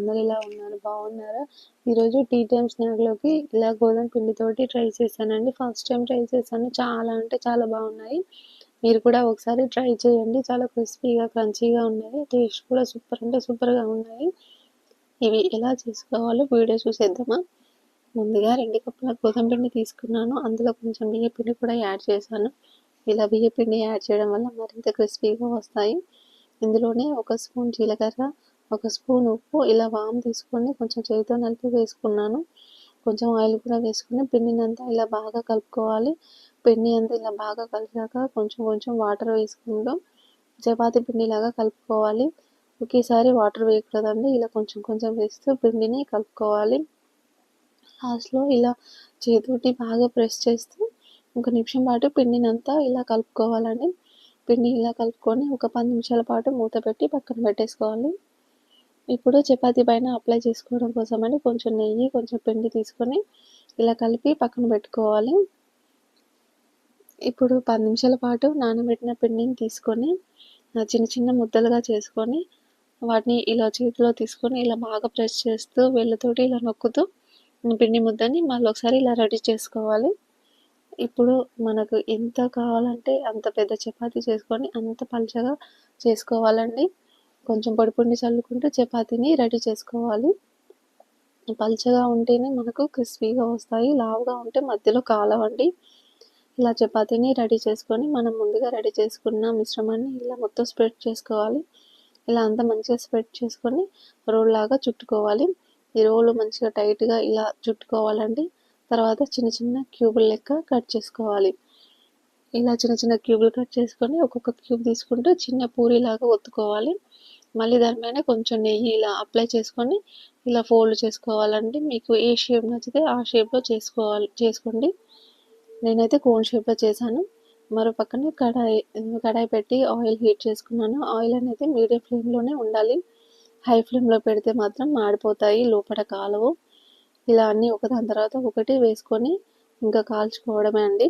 అందరు ఇలా ఉన్నారు బాగున్నారా? ఈరోజు టీ టైమ్ స్నాక్లోకి ఇలా గోధుమ పిండితోటి ట్రై చేశానండి. ఫస్ట్ టైం ట్రై చేశాను. చాలా అంటే చాలా బాగున్నాయి. మీరు కూడా ఒకసారి ట్రై చేయండి. చాలా క్రిస్పీగా క్రంచీగా ఉన్నాయి. టేస్ట్ కూడా సూపర్ అంటే సూపర్గా ఉన్నాయి. ఇవి ఎలా చేసుకోవాలో వీడియో చూసేద్దామా? ముందుగా రెండు కప్పుల గోధుమ పిండి తీసుకున్నాను. అందులో కొంచెం బియ్య పిండి కూడా యాడ్ చేశాను. ఇలా బియ్య పిండి యాడ్ చేయడం వల్ల మరింత క్రిస్పీగా వస్తాయి. ఇందులోనే ఒక స్పూన్ జీలకర్ర ఒక స్పూన్ ఉప్పు ఇలా వామ్ తీసుకొని కొంచెం చేతితో నలిపి వేసుకున్నాను. కొంచెం ఆయిల్ కూడా వేసుకుని పిండిని అంతా ఇలా బాగా కలుపుకోవాలి. పిండి అంతా ఇలా బాగా కలిసాక కొంచెం కొంచెం వాటర్ వేసుకుంటూ చపాతీ పిండిలాగా కలుపుకోవాలి. ఒకేసారి వాటర్ వేయకూడదండి. ఇలా కొంచెం కొంచెం వేస్తూ పిండిని కలుపుకోవాలి. లాస్ట్లో ఇలా చేతితోటి బాగా ప్రెస్ చేస్తూ ఒక నిమిషం పాటు పిండిని అంతా ఇలా కలుపుకోవాలండి. పిండి ఇలా కలుపుకొని ఒక పది నిమిషాల పాటు మూత పెట్టి పక్కన పెట్టేసుకోవాలి. ఇప్పుడు చపాతీ పైన అప్లై చేసుకోవడం కోసమని కొంచెం నెయ్యి కొంచెం పిండి తీసుకొని ఇలా కలిపి పక్కన పెట్టుకోవాలి. ఇప్పుడు పది నిమిషాల పాటు నానబెట్టిన పిండిని తీసుకొని చిన్న చిన్న ముద్దలుగా చేసుకొని వాటిని ఇలా చేతిలో తీసుకొని ఇలా బాగా ప్రెస్ చేస్తూ వెళ్ళతోటి ఇలా నొక్కుతూ పిండి ముద్దని మళ్ళీ ఒకసారి ఇలా రెడీ చేసుకోవాలి. ఇప్పుడు మనకు ఎంత కావాలంటే అంత పెద్ద చపాతీ చేసుకొని అంత పలుచగా చేసుకోవాలండి. కొంచెం పొడి పిండి చల్లుకుంటూ చపాతీని రెడీ చేసుకోవాలి. పలుచగా ఉంటేనే మనకు క్రిస్పీగా వస్తాయి. లావుగా ఉంటే మధ్యలో కాలవండి ఇలా చపాతీని రెడీ చేసుకొని మనం ముందుగా రెడీ చేసుకున్న మిశ్రమాన్ని ఇలా మొత్తం స్ప్రెడ్ చేసుకోవాలి. ఇలా అంతా మంచిగా స్ప్రెడ్ చేసుకొని రోల్ లాగా చుట్టుకోవాలి. ఈ రోలు మంచిగా టైట్గా ఇలా చుట్టుకోవాలండి. తర్వాత చిన్న చిన్న క్యూబుల లెక్క కట్ చేసుకోవాలి. ఇలా చిన్న చిన్న క్యూబులు కట్ చేసుకొని ఒక్కొక్క క్యూబ్ తీసుకుంటూ చిన్న పూరిలాగా ఒత్తుకోవాలి. మళ్ళీ దానిపైన కొంచెం నెయ్యి ఇలా అప్లై చేసుకొని ఇలా ఫోల్డ్ చేసుకోవాలండి. మీకు ఏ షేప్ నచ్చితే ఆ షేప్లో చేసుకోవాలి చేసుకోండి. నేనైతే కోన్ షేప్లో చేశాను. మరో పక్కన కడాయి కడాయి పెట్టి ఆయిల్ హీట్ చేసుకున్నాను. ఆయిల్ అనేది మీడియం ఫ్లేమ్లోనే ఉండాలి. హై ఫ్లేమ్లో పెడితే మాత్రం మాడిపోతాయి లోపల కాలవు. ఇలా అన్నీ ఒకదాని తర్వాత ఒకటి వేసుకొని ఇంకా కాల్చుకోవడమే అండి.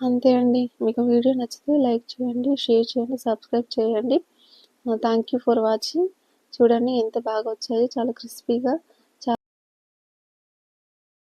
అంతే అండి. మీకు వీడియో నచ్చితే లైక్ చేయండి షేర్ చేయండి సబ్స్క్రైబ్ చేయండి. థ్యాంక్ యూ ఫర్ వాచింగ్ చూడండి ఎంత బాగా వచ్చాయో. చాలా క్రిస్పీగా